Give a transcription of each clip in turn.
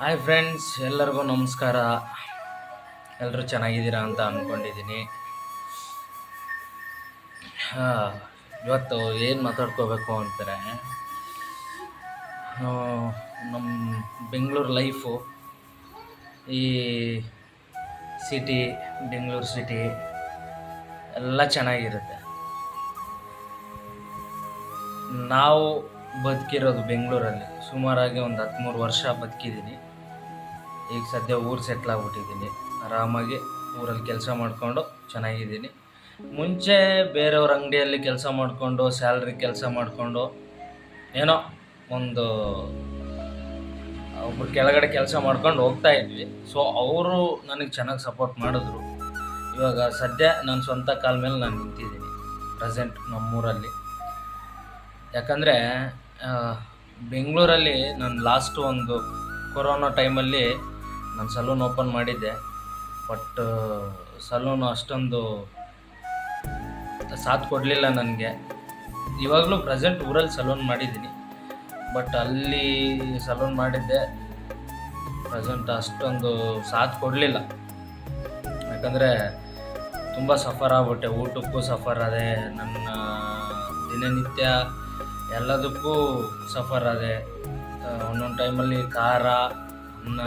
Hi friends ಎಲ್ಲರಿಗೂ ನಮಸ್ಕಾರ. ಎಲ್ಲರೂ ಚೆನ್ನಾಗಿದ್ದೀರಾ ಅಂತ ಅಂದ್ಕೊಂಡಿದ್ದೀನಿ ಇವತ್ತು ಏನು ಮಾತಾಡ್ಕೋಬೇಕು ಅಂತಾರೆ? ನಮ್ಮ ಬೆಂಗಳೂರು ಲೈಫು ಈ ಸಿಟಿ ಬೆಂಗಳೂರು ಸಿಟಿ ಎಲ್ಲ ಚೆನ್ನಾಗಿರುತ್ತೆ. ನಾವು ಬದುಕಿರೋದು ಬೆಂಗಳೂರಲ್ಲಿ. ಸುಮಾರಾಗಿ ಒಂದು ಹದಿಮೂರು ವರ್ಷ ಬದುಕಿದ್ದೀನಿ ಈಗ ಸದ್ಯ ಊರು ಸೆಟ್ಲ್ ಆಗ್ಬಿಟ್ಟಿದ್ದೀನಿ. ಆರಾಮಾಗಿ ಊರಲ್ಲಿ ಕೆಲಸ ಮಾಡಿಕೊಂಡು ಚೆನ್ನಾಗಿದ್ದೀನಿ. ಮುಂಚೆ ಬೇರೆಯವ್ರ ಅಂಗಡಿಯಲ್ಲಿ ಕೆಲಸ ಮಾಡಿಕೊಂಡು ಸ್ಯಾಲ್ರಿ ಕೆಲಸ ಮಾಡಿಕೊಂಡು, ಏನೋ ಒಂದು ಒಬ್ರು ಕೆಳಗಡೆ ಕೆಲಸ ಮಾಡ್ಕೊಂಡು ಹೋಗ್ತಾ ಇದ್ವಿ. ಸೊ ಅವರು ನನಗೆ ಚೆನ್ನಾಗಿ ಸಪೋರ್ಟ್ ಮಾಡಿದ್ರು. ಇವಾಗ ಸದ್ಯ ನನ್ನ ಸ್ವಂತ ಕಾಲ ಮೇಲೆ ನಾನು ನಿಂತಿದ್ದೀನಿ ಪ್ರೆಸೆಂಟ್ ನಮ್ಮೂರಲ್ಲಿ. ಯಾಕಂದರೆ ಬೆಂಗಳೂರಲ್ಲಿ ನಾನು ಲಾಸ್ಟ್ ಒಂದು ಕೊರೋನಾ ಟೈಮಲ್ಲಿ ನಾನು ಸಲೂನ್ ಓಪನ್ ಮಾಡಿದ್ದೆ. ಬಟ್ ಸಲೂನು ಅಷ್ಟೊಂದು ಸಾಥ್ ಕೊಡಲಿಲ್ಲ ನನಗೆ. ಇವಾಗಲೂ ಪ್ರೆಸೆಂಟ್ ಊರಲ್ಲಿ ಸಲೂನ್ ಮಾಡಿದ್ದೀನಿ. ಬಟ್ ಅಲ್ಲಿ ಸಲೂನ್ ಮಾಡಿದ್ದೆ. ಪ್ರೆಸೆಂಟ್ ಅಷ್ಟೊಂದು ಸಾಥ್ ಕೊಡಲಿಲ್ಲ. ಯಾಕಂದರೆ ತುಂಬ ಸಫರ್ ಆಗ್ಬಿಟ್ಟೆ. ಊಟಕ್ಕೂ ಸಫರ್ ಅದೇ ನನ್ನ ದಿನನಿತ್ಯ ಎಲ್ಲದಕ್ಕೂ ಸಫರ್ ಅದೇ. ಆ, ಒಂದೊಂದು ಟೈಮಲ್ಲಿ ಖಾರ ಅನ್ನ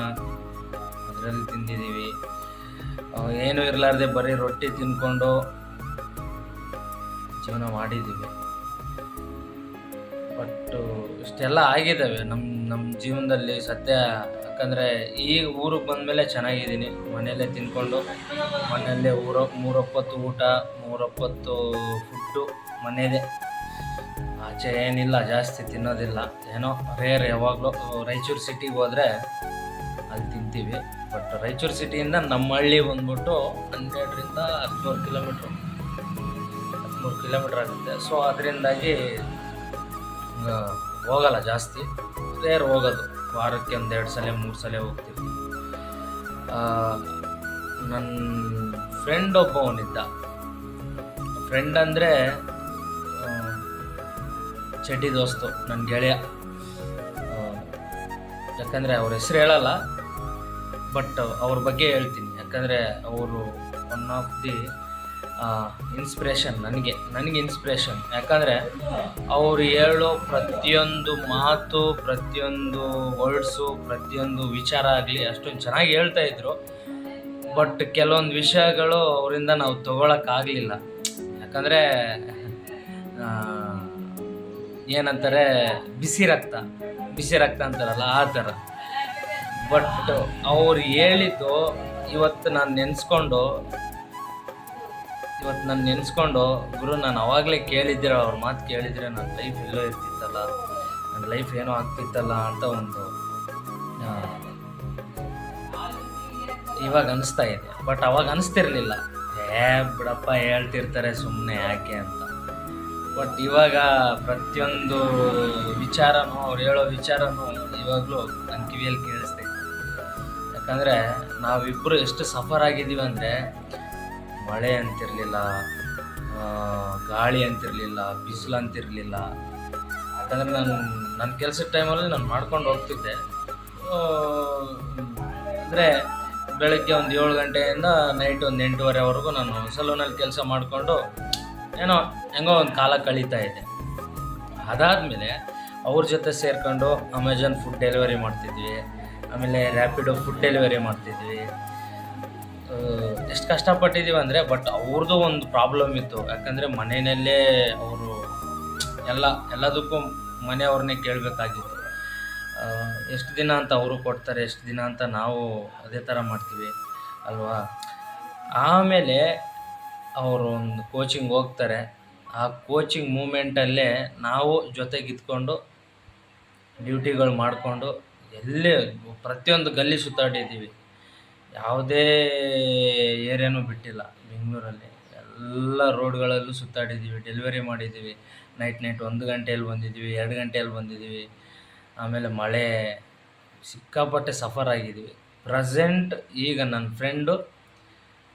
ಅದರಲ್ಲಿ ತಿಂದಿದ್ದೀವಿ. ಏನು ಇರಲಾರ್ದೆ ಬರೀ ರೊಟ್ಟಿ ತಿನ್ಕೊಂಡು ಜೀವನ ಮಾಡಿದ್ದೀವಿ. ಬಟ್ ಇಷ್ಟೆಲ್ಲ ಆಗಿದ್ದಾವೆ ನಮ್ಮ ನಮ್ಮ ಜೀವನದಲ್ಲಿ ಸತ್ಯ. ಯಾಕಂದರೆ ಈಗ ಊರಿಗೆ ಬಂದಮೇಲೆ ಚೆನ್ನಾಗಿದ್ದೀನಿ. ಮನೆಯಲ್ಲೇ ತಿನ್ಕೊಂಡು, ಮನೆಯಲ್ಲೇ ಊರ, ಮೂರೊಪ್ಪತ್ತು ಊಟ, ಮೂರೊಪ್ಪತ್ತು ಫುಡ್ಡು ಮನೆಯದೇ ಆಚೆ ಏನಿಲ್ಲ, ಜಾಸ್ತಿ ತಿನ್ನೋದಿಲ್ಲ. ಏನೋ ರೇರ್ ಯಾವಾಗಲೂ. ರಾಯಚೂರು ಸಿಟಿಗೆ ಹೋದರೆ ಅಲ್ಲಿ ತಿಂತೀವಿ. ಬಟ್ ರಾಯಚೂರು ಸಿಟಿಯಿಂದ ನಮ್ಮ ಹಳ್ಳಿ ಬಂದ್ಬಿಟ್ಟು ಹನ್ನೆರಡರಿಂದ ಹದಿಮೂರು ಕಿಲೋಮೀಟ್ರ್ ಹದಿಮೂರು ಕಿಲೋಮೀಟ್ರ್ ಆಗುತ್ತೆ. ಸೊ ಅದರಿಂದಾಗಿ ಹೋಗಲ್ಲ ಜಾಸ್ತಿ. ರೇರ್ ಹೋಗೋದು. ವಾರಕ್ಕೆ ಒಂದು ಎರಡು ಸಲ, ಮೂರು ಸಲ ಹೋಗ್ತೀವಿ. ನನ್ನ ಫ್ರೆಂಡ್ ಒಬ್ಬವನಿದ್ದ ಫ್ರೆಂಡ್ ಅಂದರೆ ಚಡ್ಡಿ ದೋಸ್ತು ನನ್ನ ಗೆಳೆಯ. ಯಾಕಂದರೆ ಅವ್ರ ಹೆಸರು ಹೇಳಲ್ಲ. ಬಟ್ ಅವ್ರ ಬಗ್ಗೆ ಹೇಳ್ತೀನಿ. ಯಾಕಂದರೆ ಅವರು ಒನ್ ಆಫ್ ದಿ ಇನ್ಸ್ಪಿರೇಷನ್ ನನಗೆ ನನಗೆ ಇನ್ಸ್ಪಿರೇಷನ್ ಯಾಕಂದರೆ ಅವರು ಹೇಳೋ ಪ್ರತಿಯೊಂದು ಮಾತು, ಪ್ರತಿಯೊಂದು ವರ್ಡ್ಸು ಪ್ರತಿಯೊಂದು ವಿಚಾರ ಆಗಲಿ ಅಷ್ಟೊಂದು ಚೆನ್ನಾಗಿ ಹೇಳ್ತಾ ಇದ್ರು. ಬಟ್ ಕೆಲವೊಂದು ವಿಷಯಗಳು ಅವರಿಂದ ನಾವು ತಗೊಳಕ್ಕಾಗಲಿಲ್ಲ ಯಾಕಂದರೆ ಏನಂತಾರೆ, ಬಿಸಿ ರಕ್ತ. ಬಿಸಿ ರಕ್ತ ಅಂತಾರಲ್ಲ ಆ ಥರ ಬಟ್ ಅವ್ರು ಹೇಳಿದ್ದು ಇವತ್ತು ನಾನು ನೆನೆಸ್ಕೊಂಡು, ಇವತ್ತು ನಾನು ನೆನೆಸ್ಕೊಂಡು, ಗುರು ನಾನು ಅವಾಗಲೇ ಕೇಳಿದ್ದೀರ, ಅವ್ರ ಮಾತು ಕೇಳಿದರೆ ನನ್ನ ಲೈಫ್ ಎಲ್ಲೋ ಇರ್ತಿತ್ತಲ್ಲ ನನ್ನ ಲೈಫ್ ಏನೋ ಆಗ್ತಿತ್ತಲ್ಲ ಅಂತ ಒಂದು ಇವಾಗ ಅನಿಸ್ತಾ ಇದೆ. ಬಟ್ ಅವಾಗ ಅನಿಸ್ತಿರ್ಲಿಲ್ಲ. ಏ, ಬಿಡಪ್ಪ ಹೇಳ್ತಿರ್ತಾರೆ ಸುಮ್ಮನೆ ಯಾಕೆ ಅಂತ. ಬಟ್ ಇವಾಗ ಪ್ರತಿಯೊಂದು ವಿಚಾರನೂ, ಅವ್ರು ಹೇಳೋ ವಿಚಾರನೂ ಇವಾಗಲೂ ನನ್ನ ಕಿವಿಯಲ್ಲಿ ಕೇಳಿಸ್ತೈತೆ ಯಾಕಂದರೆ ನಾವಿಬ್ಬರು ಎಷ್ಟು ಸಫರ್ ಆಗಿದ್ದೀವಿ ಅಂದರೆ ಮಳೆ ಅಂತಿರಲಿಲ್ಲ ಗಾಳಿ ಅಂತಿರಲಿಲ್ಲ, ಬಿಸಿಲು ಅಂತಿರಲಿಲ್ಲ. ಯಾಕಂದರೆ ನಾನು ನನ್ನ ಕೆಲಸದ ಟೈಮಲ್ಲಿ ನಾನು ಮಾಡ್ಕೊಂಡು ಹೋಗ್ತಿದ್ದೆ. ಅಂದರೆ ಬೆಳಗ್ಗೆ ಒಂದು ಏಳು ಗಂಟೆಯಿಂದ ನೈಟ್ ಒಂದು ಎಂಟೂವರೆವರೆಗೂ ನಾನು ಸಲೂನಲ್ಲಿ ಕೆಲಸ ಮಾಡಿಕೊಂಡು ಏನೋ ಹೆಂಗೋ ಒಂದು ಕಾಲ ಕಳೀತಾ ಇದ್ದೆ. ಅದಾದಮೇಲೆ ಅವ್ರ ಜೊತೆ ಸೇರಿಕೊಂಡು ಅಮೆಝಾನ್ ಫುಡ್ ಡೆಲಿವರಿ ಮಾಡ್ತಿದ್ವಿ. ಆಮೇಲೆ ರ್ಯಾಪಿಡೋ ಫುಡ್ ಡೆಲಿವರಿ ಮಾಡ್ತಿದ್ವಿ. ಎಷ್ಟು ಕಷ್ಟಪಟ್ಟಿದ್ದೀವಿ ಅಂದರೆ ಬಟ್ ಅವ್ರದ್ದು ಒಂದು ಪ್ರಾಬ್ಲಮ್ ಇತ್ತು. ಯಾಕಂದರೆ ಮನೆಯಲ್ಲೇ ಅವರು ಎಲ್ಲ, ಎಲ್ಲದಕ್ಕೂ ಮನೆಯವ್ರನ್ನೇ ಕೇಳಬೇಕಾಗಿತ್ತು. ಎಷ್ಟು ದಿನ ಅಂತ ಅವರು ಕೊಡ್ತಾರೆ, ಎಷ್ಟು ದಿನ ಅಂತ ನಾವು ಅದೇ ಥರ ಮಾಡ್ತೀವಿ ಅಲ್ವಾ? ಆಮೇಲೆ ಅವರು ಒಂದು ಕೋಚಿಂಗ್ ಹೋಗ್ತಾರೆ. ಆ ಕೋಚಿಂಗ್ ಮೂಮೆಂಟಲ್ಲೇ ನಾವು ಜೊತೆಗಿದ್ಕೊಂಡು ಡ್ಯೂಟಿಗಳು ಮಾಡಿಕೊಂಡು ಎಲ್ಲೇ ಪ್ರತಿಯೊಂದು ಗಲ್ಲಿ ಸುತ್ತಾಡಿದ್ದೀವಿ. ಯಾವುದೇ ಏರಿಯಾನೂ ಬಿಟ್ಟಿಲ್ಲ ಬೆಂಗಳೂರಲ್ಲಿ. ಎಲ್ಲ ರೋಡ್ಗಳಲ್ಲೂ ಸುತ್ತಾಡಿದ್ದೀವಿ, ಡೆಲಿವರಿ ಮಾಡಿದ್ದೀವಿ. ನೈಟ್ ನೈಟ್ ಒಂದು ಗಂಟೆಯಲ್ಲಿ ಬಂದಿದ್ದೀವಿ, ಎರಡು ಗಂಟೆಯಲ್ಲಿ ಬಂದಿದ್ದೀವಿ. ಆಮೇಲೆ ಮಳೆ, ಸಿಕ್ಕಾಪಟ್ಟೆ ಸಫರ್ ಆಗಿದ್ದೀವಿ. ಪ್ರೆಸೆಂಟ್ ಈಗ ನನ್ನ ಫ್ರೆಂಡು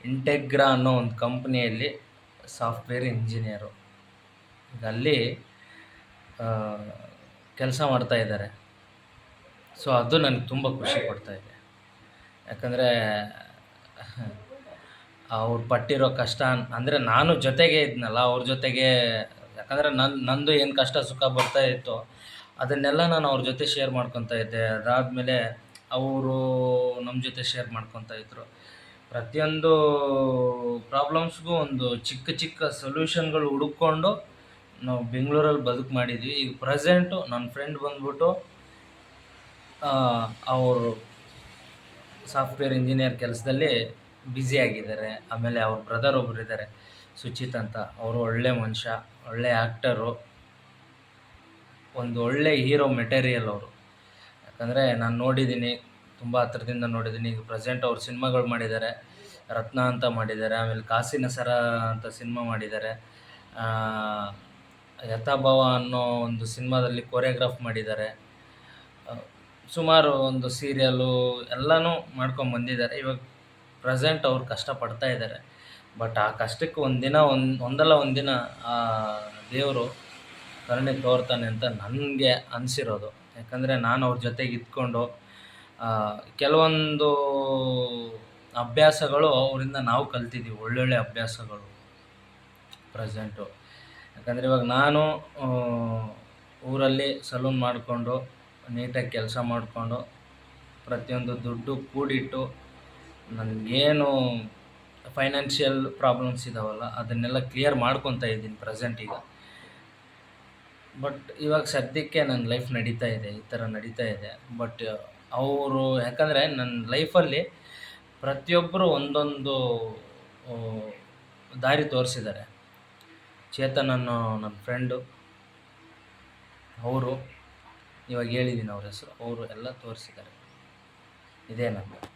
ಇಂಟೆಗ್ರಾ ಅನ್ನೋ ಒಂದು ಕಂಪ್ನಿಯಲ್ಲಿ ಸಾಫ್ಟ್ವೇರ್ ಇಂಜಿನಿಯರು. ಅಲ್ಲಿ ಕೆಲಸ ಮಾಡ್ತಾ ಇದ್ದಾರೆ. ಸೊ ಅದು ನನಗೆ ತುಂಬ ಖುಷಿ ಕೊಡ್ತಾ ಇದೆ. ಯಾಕಂದರೆ, ಅವ್ರು ಪಟ್ಟಿರೋ ಕಷ್ಟ ಅಂದರೆ ನಾನು ಜೊತೆಗೆ ಇದ್ನಲ್ಲ, ಅವ್ರ ಜೊತೆಗೆ, ಯಾಕಂದರೆ ನನ್ನ ನಂದು ಏನು ಕಷ್ಟ ಸುಖ ಬರ್ತಾ ಇತ್ತು, ಅದನ್ನೆಲ್ಲ ನಾನು ಅವ್ರ ಜೊತೆ ಶೇರ್ ಮಾಡ್ಕೊತಾ ಇದ್ದೆ. ಅದಾದಮೇಲೆ ಅವರು ನಮ್ಮ ಜೊತೆ ಶೇರ್ ಮಾಡ್ಕೊತಾ ಇದ್ದರು ಪ್ರತಿಯೊಂದು ಪ್ರಾಬ್ಲಮ್ಸ್ಗೂ ಒಂದು ಚಿಕ್ಕ ಚಿಕ್ಕ ಸೊಲ್ಯೂಷನ್ಗಳು ಹುಡುಕೊಂಡು ನಾವು ಬೆಂಗಳೂರಲ್ಲಿ ಬದುಕು ಮಾಡಿದ್ವಿ. ಈಗ ಪ್ರೆಸೆಂಟು ನನ್ನ ಫ್ರೆಂಡ್ ಬಂದ್ಬಿಟ್ಟು ಅವರು ಸಾಫ್ಟ್ವೇರ್ ಇಂಜಿನಿಯರ್ ಕೆಲಸದಲ್ಲಿ ಬ್ಯುಸಿ ಆಗಿದ್ದಾರೆ. ಆಮೇಲೆ ಅವ್ರ ಬ್ರದರ್ ಒಬ್ರು ಇದ್ದಾರೆ, ಸುಚಿತ್ ಅಂತ. ಅವರು ಒಳ್ಳೆ ಮನುಷ್ಯ, ಒಳ್ಳೆ ಆ್ಯಕ್ಟರು ಒಂದು ಒಳ್ಳೆ ಹೀರೋ ಮೆಟೀರಿಯಲ್ ಅವರು. ಯಾಕಂದರೆ ನಾನು ನೋಡಿದ್ದೀನಿ ತುಂಬ ಹತ್ರದಿಂದ ನೋಡಿದ್ದೀನಿ ಈಗ ಪ್ರೆಸೆಂಟ್ ಅವ್ರು ಸಿನಿಮಾಗಳು ಮಾಡಿದ್ದಾರೆ, ರತ್ನ ಅಂತ ಮಾಡಿದ್ದಾರೆ, ಆಮೇಲೆ ಕಾಸಿನ ಸರ ಅಂತ ಸಿನಿಮಾ ಮಾಡಿದ್ದಾರೆ. ಯಥಾಭಾವ ಅನ್ನೋ ಒಂದು ಸಿನಿಮಾದಲ್ಲಿ ಕೊರಿಯೋಗ್ರಾಫ್ ಮಾಡಿದ್ದಾರೆ. ಸುಮಾರು ಒಂದು ಸೀರಿಯಲ್ಲು ಎಲ್ಲನೂ ಮಾಡ್ಕೊಂಡು ಬಂದಿದ್ದಾರೆ. ಇವಾಗ ಪ್ರೆಸೆಂಟ್ ಅವ್ರು ಕಷ್ಟಪಡ್ತಾ ಇದ್ದಾರೆ. ಬಟ್ ಆ ಕಷ್ಟಕ್ಕೆ ಒಂದಿನ ಒಂದು, ಒಂದಲ್ಲ ಒಂದಿನ ಆ ದೇವರು ಕರುಣೆ ತೋರ್ತಾನೆ ಅಂತ ನನಗೆ ಅನಿಸಿರೋದು. ಯಾಕಂದರೆ ನಾನು ಅವ್ರ ಜೊತೆಗೆ ಇದ್ಕೊಂಡು ಕೆಲವೊಂದು ಅಭ್ಯಾಸಗಳು ಅವರಿಂದ ನಾವು ಕಲ್ತಿದ್ದೀವಿ ಒಳ್ಳೊಳ್ಳೆ ಅಭ್ಯಾಸಗಳು ಪ್ರೆಸೆಂಟು ಯಾಕಂದರೆ ಇವಾಗ ನಾನು ಊರಲ್ಲಿ ಸಲೂನ್ ಮಾಡಿಕೊಂಡು ನೀಟಾಗಿ ಕೆಲಸ ಮಾಡಿಕೊಂಡು ಪ್ರತಿಯೊಂದು ದುಡ್ಡು ಕೂಡಿಟ್ಟು ನನಗೇನು ಫೈನಾನ್ಷಿಯಲ್ ಪ್ರಾಬ್ಲಮ್ಸ್ ಇದಾವಲ್ಲ, ಅದನ್ನೆಲ್ಲ ಕ್ಲಿಯರ್ ಮಾಡ್ಕೊತಾ ಇದ್ದೀನಿ ಪ್ರೆಸೆಂಟ್ ಈಗ. ಬಟ್ ಇವಾಗ ಸದ್ಯಕ್ಕೆ ನನ್ನ ಲೈಫ್ ನಡೀತಾ ಇದೆ, ಈ ಥರ ನಡೀತಾ ಇದೆ. ಬಟ್ ಅವರು, ಯಾಕಂದರೆ ನನ್ನ ಲೈಫಲ್ಲಿ ಪ್ರತಿಯೊಬ್ಬರು ಒಂದೊಂದು ದಾರಿ ತೋರಿಸಿದ್ದಾರೆ. ಚೇತನ್ ಅನ್ನೋ ನನ್ನ ಫ್ರೆಂಡು ಅವರು. ಇವಾಗ ಹೇಳಿದ್ದೀನಿ ಅವ್ರ ಹೆಸರು. ಅವರು ಎಲ್ಲ ತೋರಿಸಿದ್ದಾರೆ. ಇದೇ ನಂದು.